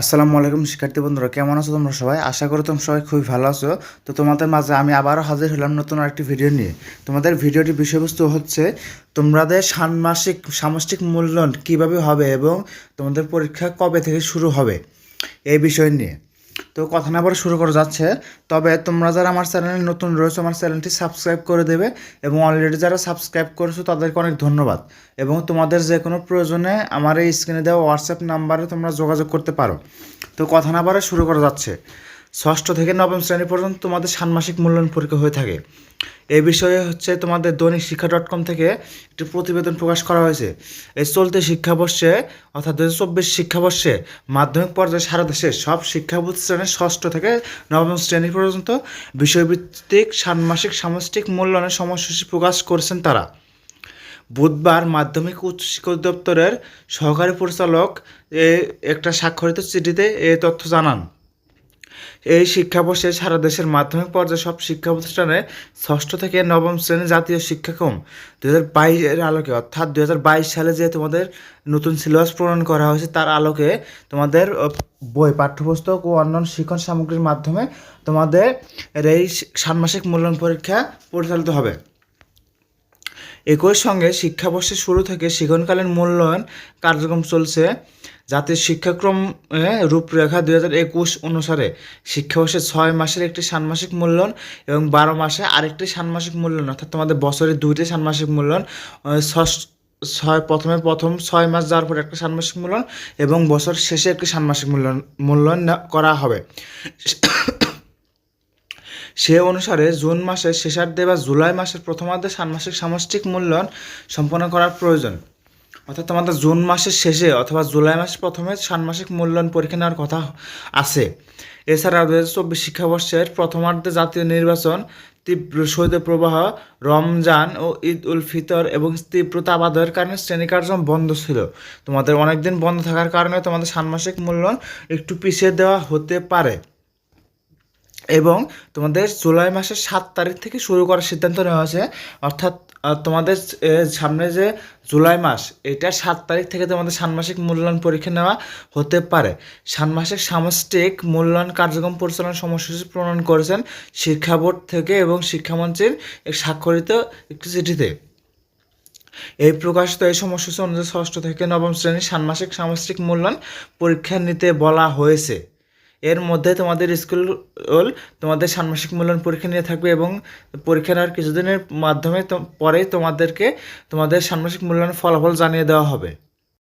আসসালামু আলাইকুম শিক্ষার্থী বন্ধুরা, কেমন আছো তোমরা সবাই? আশা করি তোমরা সবাই খুবই ভালো আছো। তো তোমাদের মাঝে আমি আবারও হাজির হলাম নতুন আরেকটি ভিডিও নিয়ে। তোমাদের ভিডিওটি বিষয়বস্তু হচ্ছে, তোমাদের ষান্মাসিক সামষ্টিক মূল্যায়ন কীভাবে হবে এবং তোমাদের পরীক্ষা কবে থেকে শুরু হবে? এই বিষয় নিয়ে। তো কথা না বলে শুরু করা যাচ্ছে। তবে তোমরা যারা আমার চ্যানেলে নতুন রয়েছো, আমার চ্যানেলটি সাবস্ক্রাইব করে দেবে এবং অলরেডি যারা সাবস্ক্রাইব করেছ, তাদেরকে অনেক ধন্যবাদ। এবং তোমাদের যে কোনো প্রয়োজনে আমার এই স্ক্রিনে দেওয়া হোয়াটসঅ্যাপ নাম্বারে তোমরা যোগাযোগ করতে পারো। তো কথা না বলে শুরু করা যাচ্ছে। ষষ্ঠ থেকে নবম শ্রেণি পর্যন্ত তোমাদের ষান্মাসিক মূল্যায়ন পরীক্ষা হয়ে থাকে। এ বিষয়ে হচ্ছে তোমাদের দৈনিক শিক্ষা ডট কম থেকে একটি প্রতিবেদন প্রকাশ করা হয়েছে। এই চলতি শিক্ষাবর্ষে, অর্থাৎ দু চব্বিশ শিক্ষাবর্ষে মাধ্যমিক পর্যায়ে সারা দেশে সব প্রতিষ্ঠানের ষষ্ঠ থেকে নবম শ্রেণি পর্যন্ত বিষয়ভিত্তিক ষান্মাসিক সামষ্টিক মূল্যায়নের সময়সূচি প্রকাশ করেছেন তারা। বুধবার মাধ্যমিক উচ্চ শিক্ষা দপ্তরের সহকারী পরিচালক এ একটা স্বাক্ষরিত চিঠিতে এ তথ্য জানান। এই শিক্ষাবর্ষে সারা দেশের মাধ্যমিক পর্যায়ে সব শিক্ষা প্রতিষ্ঠানে ষষ্ঠ থেকে নবম শ্রেণি জাতীয় শিক্ষাক্রম দু হাজার বাইশের আলোকে, অর্থাৎ দু হাজার বাইশ সালে যে তোমাদের নতুন সিলেবাস প্রণয়ন করা হয়েছে, তার আলোকে তোমাদের বই, পাঠ্যপুস্তক ও অন্যান্য শিক্ষণ সামগ্রীর মাধ্যমে তোমাদের এই ষান্মাসিক মূল্যায়ন পরীক্ষা পরিচালিত হবে। একই সঙ্গে শিক্ষাবর্ষের শুরু থেকে শিক্ষণকালীন মূল্যায়ন কার্যক্রম চলছে। জাতীয় শিক্ষাক্রম রূপরেখা দুই হাজার একুশ অনুসারে শিক্ষাবর্ষে ছয় মাসের একটি ষান্মাসিক মূল্যায়ন এবং বারো মাসে আরেকটি ষান্মাসিক মূল্যায়ন, অর্থাৎ তোমাদের বছরে দুইটি ষান্মাসিক মূল্যায়ন ষষ্ঠ ছয়, প্রথমে প্রথম ছয় মাস যাওয়ার পর একটা ষান্মাসিক মূল্যায়ন এবং বছর শেষে একটি ষান্মাসিক মূল্যায়ন মূল্যায়ন করা হবে। সে অনুসারে জুন মাসের শেষার্ধে বা জুলাই মাসের প্রথমার্ধে ষান্মাসিক সামষ্টিক মূল্যায়ন সম্পন্ন করার প্রয়োজন। অর্থাৎ তোমাদের জুন মাসের শেষে অথবা জুলাই মাসের প্রথমে ষান্মাসিক মূল্যায়ন পরীক্ষা নেওয়ার কথা আছে। এছাড়া দু হাজার চব্বিশ শিক্ষাবর্ষের প্রথমার্ধে জাতীয় নির্বাচন, তীব্র শৈত্যপ্রবাহ রমজান ও ঈদ উল ফিতর এবং তীব্র তাবাদয়ের কারণে শ্রেণি কার্যক্রম বন্ধ ছিল। তোমাদের অনেকদিন বন্ধ থাকার কারণে তোমাদের ষান্মাসিক মূল্যায়ন একটু পিছিয়ে দেওয়া হতে পারে। এবং তোমাদের জুলাই মাসের সাত তারিখ থেকে শুরু করার সিদ্ধান্ত নেওয়া হয়েছে। অর্থাৎ তোমাদের সামনে যে জুলাই মাস, এটা সাত তারিখ থেকে তোমাদের ষান্মাসিক মূল্যায়ন পরীক্ষা নেওয়া হতে পারে। ষান্মাসিক সামষ্টিক মূল্যায়ন কার্যক্রম পরিচালনা সময়সূচি প্রণয়ন করেছেন শিক্ষা বোর্ড থেকে এবং শিক্ষামন্ত্রীর স্বাক্ষরিত একটি চিঠিতে। এই প্রকাশিত এই সময়সূচি অনুযায়ী ষষ্ঠ থেকে নবম শ্রেণির ষান্মাসিক সামষ্টিক মূল্যায়ন পরীক্ষা নিতে বলা হয়েছে। এর মধ্যে তোমাদের স্কুল তোমাদের ষান্মাসিক মূল্যায়ন পরীক্ষা নিয়ে থাকবে এবং পরীক্ষা নেওয়ার কিছুদিনের মাধ্যমে পরে তোমাদেরকে তোমাদের ষান্মাসিক মূল্যায়ন ফলাফল জানিয়ে দেওয়া হবে।